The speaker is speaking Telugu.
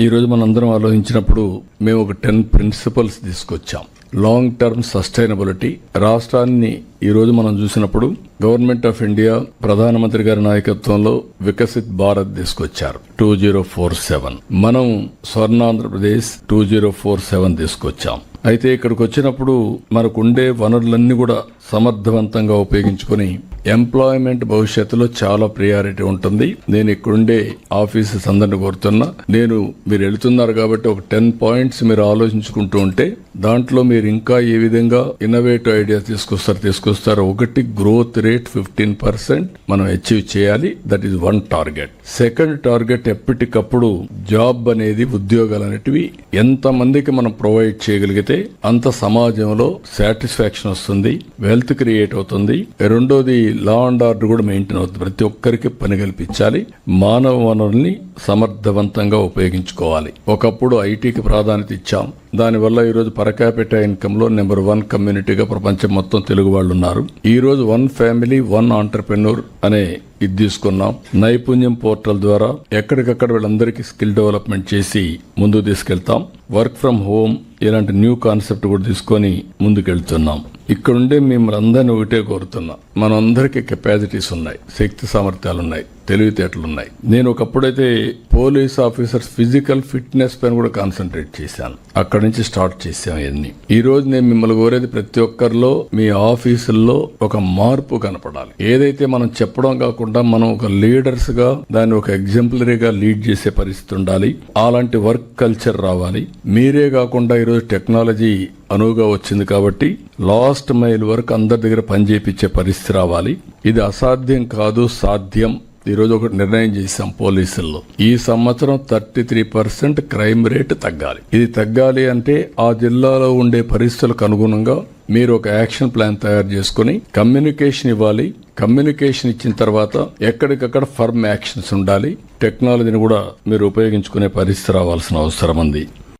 ఈరోజు మనందరం ఆలోచించినప్పుడు మేము ఒక టెన్ ప్రిన్సిపల్స్ తీసుకొచ్చాం. లాంగ్ టర్మ్ సస్టైనబిలిటీ రాష్ట్రాన్ని ఈ రోజు మనం చూసినప్పుడు గవర్నమెంట్ ఆఫ్ ఇండియా ప్రధానమంత్రి గారి నాయకత్వంలో వికసిత్ భారత్ తీసుకొచ్చారు. Two zero four seven. మనం Swarnandhra Pradesh two zero four seven తీసుకొచ్చాం. అయితే ఇక్కడికి వచ్చినప్పుడు మనకు ఉండే వనరులన్నీ కూడా సమర్థవంతంగా ఉపయోగించుకొని ఎంప్లాయ్మెంట్ భవిష్యత్తులో చాలా ప్రియారిటీ ఉంటుంది. నేను ఇక్కడుండే ఆఫీసెస్ అందరిని కోరుతున్నా. నేను మీరు వెళుతున్నారు కాబట్టి ఒక టెన్ పాయింట్స్ మీరు ఆలోచించుకుంటూ ఉంటే దాంట్లో మీరు ఇంకా ఏ విధంగా ఇన్నోవేటివ్ ఐడియాస్ తీసుకొస్తారు తీసుకొస్తారు ఒకటి గ్రోత్ రేట్ ఫిఫ్టీన్ పర్సెంట్ మనం అచీవ్ చేయాలి. That is one target second target ఎప్పటికప్పుడు జాబ్ అనేది ఉద్యోగాలు అనేటివి ఎంత మందికి మనం ప్రొవైడ్ చేయగలిగితే అంత సమాజంలో సాటిస్ఫాక్షన్ వస్తుంది వెల్త్ క్రియేట్ అవుతుంది. రెండోది లా అండ్ ఆర్డర్ కూడా మెయింటైన్ అవుతుంది. ప్రతి ఒక్కరికి పని కల్పించాలి. మానవ వనరుల్ని సమర్థవంతంగా ఉపయోగించుకోవాలి. ఒకప్పుడు ఐటీకి ప్రాధాన్యత ఇచ్చాం. దానివల్ల ఈరోజు పరకాపెట్ట ఇన్కంలో నెంబర్ వన్ కమ్యూనిటీగా ప్రపంచం మొత్తం తెలుగు వాళ్ళు ఉన్నారు ఈరోజు వన్ ఫ్యామిలీ వన్ ఆంటర్ప్రెన్యూర్ అనే ఇది తీసుకున్నాం. నైపుణ్యం పోర్టల్ ద్వారా ఎక్కడికక్కడ వీళ్ళందరికీ స్కిల్ డెవలప్మెంట్ చేసి ముందుకు తీసుకెళ్తాం. వర్క్ ఫ్రం హోమ్ ఇలాంటి న్యూ కాన్సెప్ట్ కూడా తీసుకొని ముందుకెళ్తున్నాం. ఇక్కడుండే మిమ్మల్ని అందరినీ ఒకటే కోరుతున్నా. మనందరికీ కెపాసిటీస్ ఉన్నాయి శక్తి సామర్థ్యాలు ఉన్నాయి తెలివితేటలు ఉన్నాయి నేను ఒకప్పుడైతే పోలీస్ ఆఫీసర్స్ ఫిజికల్ ఫిట్నెస్ పైన కూడా కాన్సన్ట్రేట్ చేశాను. అక్కడి నుంచి స్టార్ట్ చేశాం ఇవన్నీ. ఈ రోజు నేను మిమ్మల్ని కోరేది ప్రతి ఒక్కరిలో మీ ఆఫీసుల్లో ఒక మార్పు కనపడాలి. ఏదైతే మనం చెప్పడం కాకుండా మనం ఒక లీడర్స్గా దాన్ని ఒక ఎగ్జాంపులరీగా లీడ్ చేసే పరిస్థితి ఉండాలి. అలాంటి వర్క్ కల్చర్ రావాలి. మీరే కాకుండా ఈరోజు టెక్నాలజీ అనువుగా వచ్చింది కాబట్టి లాస్ట్ మైల్ వరకు అందరి దగ్గర పనిచేపించే పరిస్థితి రావాలి. ఇది అసాధ్యం కాదు సాధ్యం. ఈరోజు ఒకటి నిర్ణయం చేశాం పోలీసుల్లో. ఈ సంవత్సరం thirty three percent crime rate తగ్గాలి. ఇది తగ్గాలి అంటే ఆ జిల్లాలో ఉండే పరిస్థితులకు అనుగుణంగా మీరు ఒక యాక్షన్ ప్లాన్ తయారు చేసుకుని కమ్యూనికేషన్ ఇవ్వాలి. కమ్యూనికేషన్ ఇచ్చిన తర్వాత ఎక్కడికక్కడ ఫర్మ్ యాక్షన్స్ ఉండాలి. టెక్నాలజీని కూడా మీరు ఉపయోగించుకునే పరిస్థితి రావాల్సిన అవసరం ఉంది.